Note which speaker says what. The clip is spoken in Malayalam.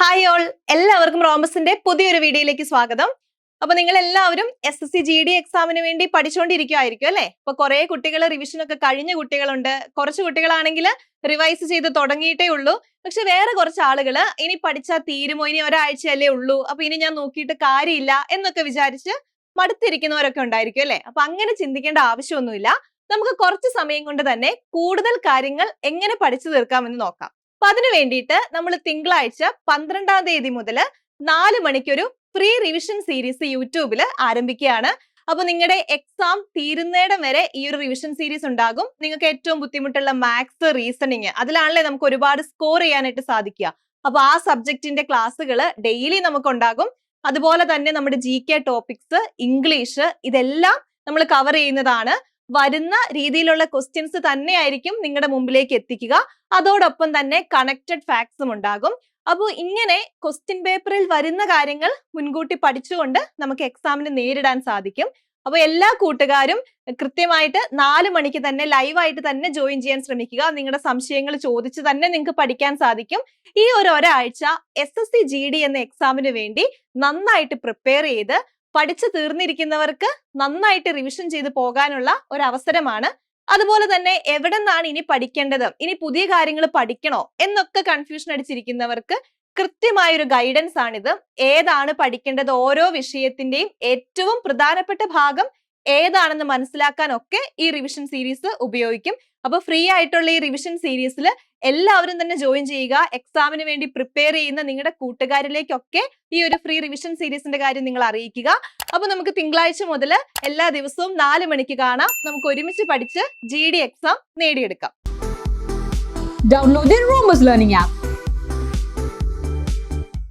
Speaker 1: ഹായ് ഓൾ എല്ലാവർക്കും റോമസിന്റെ പുതിയൊരു വീഡിയോയിലേക്ക് സ്വാഗതം. അപ്പൊ നിങ്ങൾ എല്ലാവരും S S C G D എക്സാമിന് വേണ്ടി പഠിച്ചുകൊണ്ടിരിക്കുമായിരിക്കും അല്ലെ? അപ്പൊ കുറെ കുട്ടികൾ റിവിഷൻ ഒക്കെ കഴിഞ്ഞ കുട്ടികളുണ്ട്. കുറച്ച് കുട്ടികളാണെങ്കിൽ റിവൈസ് ചെയ്ത് തുടങ്ങിയിട്ടേ ഉള്ളൂ. പക്ഷെ വേറെ കുറച്ച് ആളുകൾ ഇനി പഠിച്ചാൽ തീരുമോ? ഇനി ഒരാഴ്ചയല്ലേ ഉള്ളൂ. അപ്പൊ ഇനി ഞാൻ നോക്കിയിട്ട് കാര്യമില്ല എന്നൊക്കെ വിചാരിച്ച് മടുത്തിരിക്കുന്നവരൊക്കെ ഉണ്ടായിരിക്കും അല്ലെ? അപ്പൊ അങ്ങനെ ചിന്തിക്കേണ്ട ആവശ്യമൊന്നുമില്ല. നമുക്ക് കുറച്ച് സമയം കൊണ്ട് തന്നെ കൂടുതൽ കാര്യങ്ങൾ എങ്ങനെ പഠിച്ചു തീർക്കാമെന്ന് നോക്കാം. അപ്പൊ അതിനു വേണ്ടിയിട്ട് നമ്മൾ തിങ്കളാഴ്ച പന്ത്രണ്ടാം തീയതി മുതൽ നാല് മണിക്കൊരു ഫ്രീ റിവിഷൻ സീരീസ് യൂട്യൂബിൽ ആരംഭിക്കുകയാണ്. അപ്പൊ നിങ്ങളുടെ എക്സാം തീരുന്നേടം വരെ ഈ ഒരു റിവിഷൻ സീരീസ് ഉണ്ടാകും. നിങ്ങൾക്ക് ഏറ്റവും ബുദ്ധിമുട്ടുള്ള മാത്സ് റീസണിങ് അതിലാണല്ലേ നമുക്ക് ഒരുപാട് സ്കോർ ചെയ്യാനായിട്ട് സാധിക്കുക. അപ്പൊ ആ സബ്ജക്റ്റിന്റെ ക്ലാസ്സുകൾ ഡെയിലി നമുക്ക് ഉണ്ടാകും. അതുപോലെ തന്നെ നമ്മുടെ ജി കെ ടോപ്പിക്സ് ഇംഗ്ലീഷ് ഇതെല്ലാം നമ്മൾ കവർ ചെയ്യുന്നതാണ്. വരുന്ന രീതിയിലുള്ള ക്വസ്റ്റ്യൻസ് തന്നെയായിരിക്കും നിങ്ങളുടെ മുമ്പിലേക്ക് എത്തിക്കുക. അതോടൊപ്പം തന്നെ കണക്റ്റഡ് ഫാക്ട്സും ഉണ്ടാകും. അപ്പോൾ ഇങ്ങനെ ക്വസ്റ്റ്യൻ പേപ്പറിൽ വരുന്ന കാര്യങ്ങൾ മുൻകൂട്ടി പഠിച്ചുകൊണ്ട് നമുക്ക് എക്സാമിന് നേരിടാൻ സാധിക്കും. അപ്പോൾ എല്ലാ കൂട്ടുകാരും കൃത്യമായിട്ട് നാല് മണിക്ക് തന്നെ ലൈവായിട്ട് തന്നെ ജോയിൻ ചെയ്യാൻ ശ്രമിക്കുക. നിങ്ങളുടെ സംശയങ്ങൾ ചോദിച്ച് തന്നെ നിങ്ങൾക്ക് പഠിക്കാൻ സാധിക്കും. ഈ ഒരു ഒരാഴ്ച S S C G D എന്ന എക്സാമിന് വേണ്ടി നന്നായിട്ട് പ്രിപ്പയർ ചെയ്ത് പഠിച്ചു തീർന്നിരിക്കുന്നവർക്ക് നന്നായിട്ട് റിവിഷൻ ചെയ്ത് പോകാനുള്ള ഒരു അവസരമാണ് അതുപോലെ തന്നെ എവിടെ നിന്നാണ് ഇനി പഠിക്കേണ്ടത്? ഇനി പുതിയ കാര്യങ്ങൾ പഠിക്കണോ? എന്നൊക്കെ കൺഫ്യൂഷൻ അടിച്ചിരിക്കുന്നവർക്ക് കൃത്യമായ ഒരു ഗൈഡൻസ് ആണിത്. ഏതാണ് പഠിക്കേണ്ടത്? ഓരോ വിഷയത്തിന്റെയും ഏറ്റവും പ്രധാനപ്പെട്ട ഭാഗം ഏതാണെന്ന് മനസ്സിലാക്കാനൊക്കെ ഈ റിവിഷൻ സീരീസ് ഉപയോഗിക്കും. അപ്പൊ ഫ്രീ ആയിട്ടുള്ള ഈ റിവിഷൻ സീരീസിൽ എല്ലാവരും തന്നെ ജോയിൻ ചെയ്യുക. എക്സാമിന് വേണ്ടി പ്രിപ്പയർ ചെയ്യുന്ന നിങ്ങളുടെ കൂട്ടുകാരിലേക്കൊക്കെ ഈ ഒരു ഫ്രീ റിവിഷൻ സീരീസിന്റെ കാര്യം നിങ്ങൾ അറിയിക്കുക. അപ്പൊ നമുക്ക് തിങ്കളാഴ്ച മുതൽ എല്ലാ ദിവസവും നാല് മണിക്ക് കാണാം. നമുക്ക് ഒരുമിച്ച് പഠിച്ച് G D exam നേടിയെടുക്കാം.
Speaker 2: Download learning app.